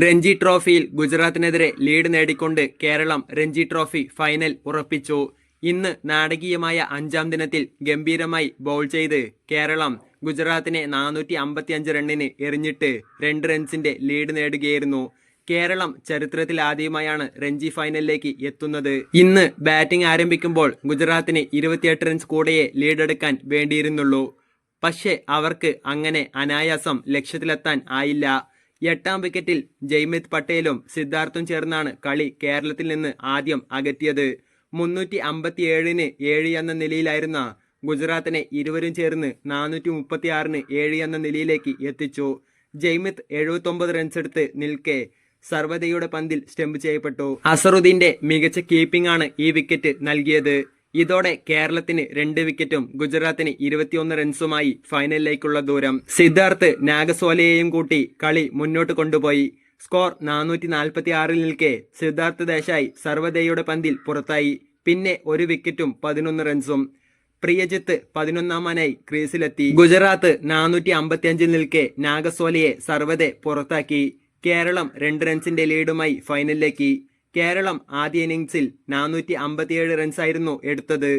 രഞ്ജി ട്രോഫിയിൽ ഗുജറാത്തിനെതിരെ ലീഡ് നേടിക്കൊണ്ട് കേരളം രഞ്ജി ട്രോഫി ഫൈനൽ ഉറപ്പിച്ചു. ഇന്ന് നാടകീയമായ അഞ്ചാം ദിനത്തിൽ ഗംഭീരമായി ബോൾ ചെയ്ത് കേരളം ഗുജറാത്തിനെ നാനൂറ്റി അമ്പത്തിയഞ്ച് റണ്ണിന് എറിഞ്ഞിട്ട് രണ്ട് റൺസിന്റെ ലീഡ് നേടുകയായിരുന്നു. കേരളം ചരിത്രത്തിൽ ആദ്യമായാണ് രഞ്ജി ഫൈനലിലേക്ക് എത്തുന്നത്. ഇന്ന് ബാറ്റിംഗ് ആരംഭിക്കുമ്പോൾ ഗുജറാത്തിന് ഇരുപത്തിയെട്ട് റൺസ് കൂടെയേ ലീഡെടുക്കാൻ വേണ്ടിയിരുന്നുള്ളൂ. പക്ഷേ അവർക്ക് അങ്ങനെ അനായാസം ലക്ഷ്യത്തിലെത്താൻ ആയില്ല. എട്ടാം വിക്കറ്റിൽ ജയ്മിത് പട്ടേലും സിദ്ധാർത്ഥും ചേർന്നാണ് കളി കേരളത്തിൽ നിന്ന് ആദ്യം അകറ്റിയത്. മുന്നൂറ്റി അമ്പത്തിയേഴിന് ഏഴ് എന്ന നിലയിലായിരുന്ന ഗുജറാത്തിനെ ഇരുവരും ചേർന്ന് നാനൂറ്റി മുപ്പത്തി ആറിന് ഏഴ് എന്ന നിലയിലേക്ക് എത്തിച്ചു. ജയ്മിത് എഴുപത്തൊമ്പത് റൺസ് എടുത്ത് നിൽക്കെ സർവതയുടെ പന്തിൽ സ്റ്റംപ് ചെയ്യപ്പെട്ടു. അസറുദ്ദീന്റെ മികച്ച കീപ്പിംഗ് ആണ് ഈ വിക്കറ്റ് നൽകിയത്. ഇതോടെ കേരളത്തിന് രണ്ട് വിക്കറ്റും ഗുജറാത്തിന് ഇരുപത്തിയൊന്ന് റൺസുമായി ഫൈനലിലേക്കുള്ള ദൂരം. സിദ്ധാർത്ഥ് നാഗസോലയെയും കൂട്ടി കളി മുന്നോട്ട് കൊണ്ടുപോയി. സ്കോർ നാനൂറ്റി നാൽപ്പത്തി ആറിൽ നിൽക്കെ സിദ്ധാർത്ഥ് ദേശായി സർവദയുടെ പന്തിൽ പുറത്തായി. പിന്നെ ഒരു വിക്കറ്റും പതിനൊന്ന് റൺസും. പ്രിയജിത്ത് പതിനൊന്നാമനായി ക്രീസിലെത്തി. ഗുജറാത്ത് നാനൂറ്റി അമ്പത്തിയഞ്ചിൽ നിൽക്കെ നാഗസോലയെ സർവതെ പുറത്താക്കി. കേരളം രണ്ട് റൺസിന്റെ ലീഡുമായി ഫൈനലിലേക്ക്. കേരളം ആദ്യ ഇന്നിംഗ്സിൽ നാനൂറ്റി അമ്പത്തിയേഴ് റൺസായിരുന്നു എടുത്തത്.